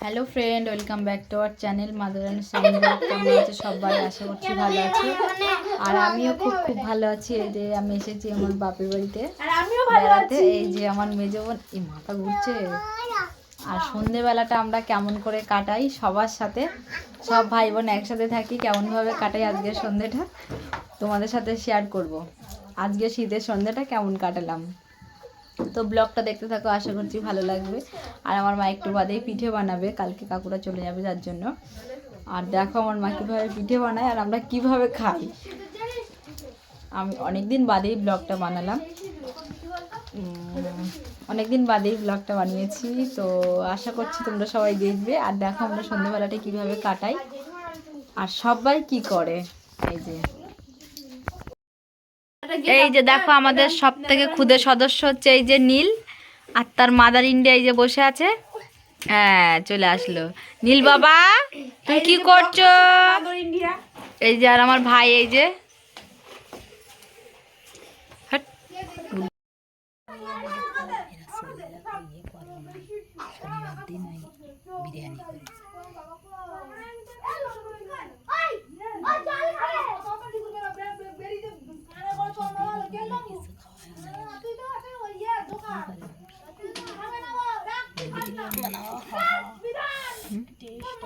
Hello friend welcome back to our channel মাদারান sound কেমন আছে সবাই? আশা করছি ভালো আছে। আর আমিও খুব খুব ভালো আছি। এই যে আমি এসেছি আমার বাপের বাড়িতে। বেড়াতে। এই যে আমার মেজো বোন এই মাথা ঘুরছে। আর সন্ধেবেলাটা আমরা কেমন করে কাটাই সবার সাথে। সব ভাই বোন একসাথে থাকি কেমনভাবে কাটাই আজকের সন্ধেটা তোমাদের সাথে শেয়ার করব। আজকে শীতের সন্ধেটা কেমন কাটালাম? তো ব্লগটা দেখতে থাকো, আশা করছি ভালো লাগবে। আর আমার মা একটু বাদেই পিঠে বানাবে, কালকে কাকুরা চলে যাবে যার জন্য। আর দেখো আমার মা কীভাবে পিঠে বানায় আর আমরা কীভাবে খাই। আমি অনেক দিন বাদেই ব্লগটা বানালাম। অনেক দিন বাদেই ব্লগটা বানিয়েছি, তো আশা করছি তোমরা সবাই দেখবে। আর দেখো আমরা সন্ধ্যেবেলাটা কীভাবে কাটাই, আর সবাই কি করে, এই যে। এই যে দেখো আমাদের সব থেকে ক্ষুদে সদস্য হচ্ছে এই যে নীল আর তার মাদার ইন্ডিয়া এই যে বসে আছে। হ্যাঁ চলে আসলো। নীল বাবা তুমি কি করছ? এই যে আর আমার ভাই এই যে। বিরিয়ানি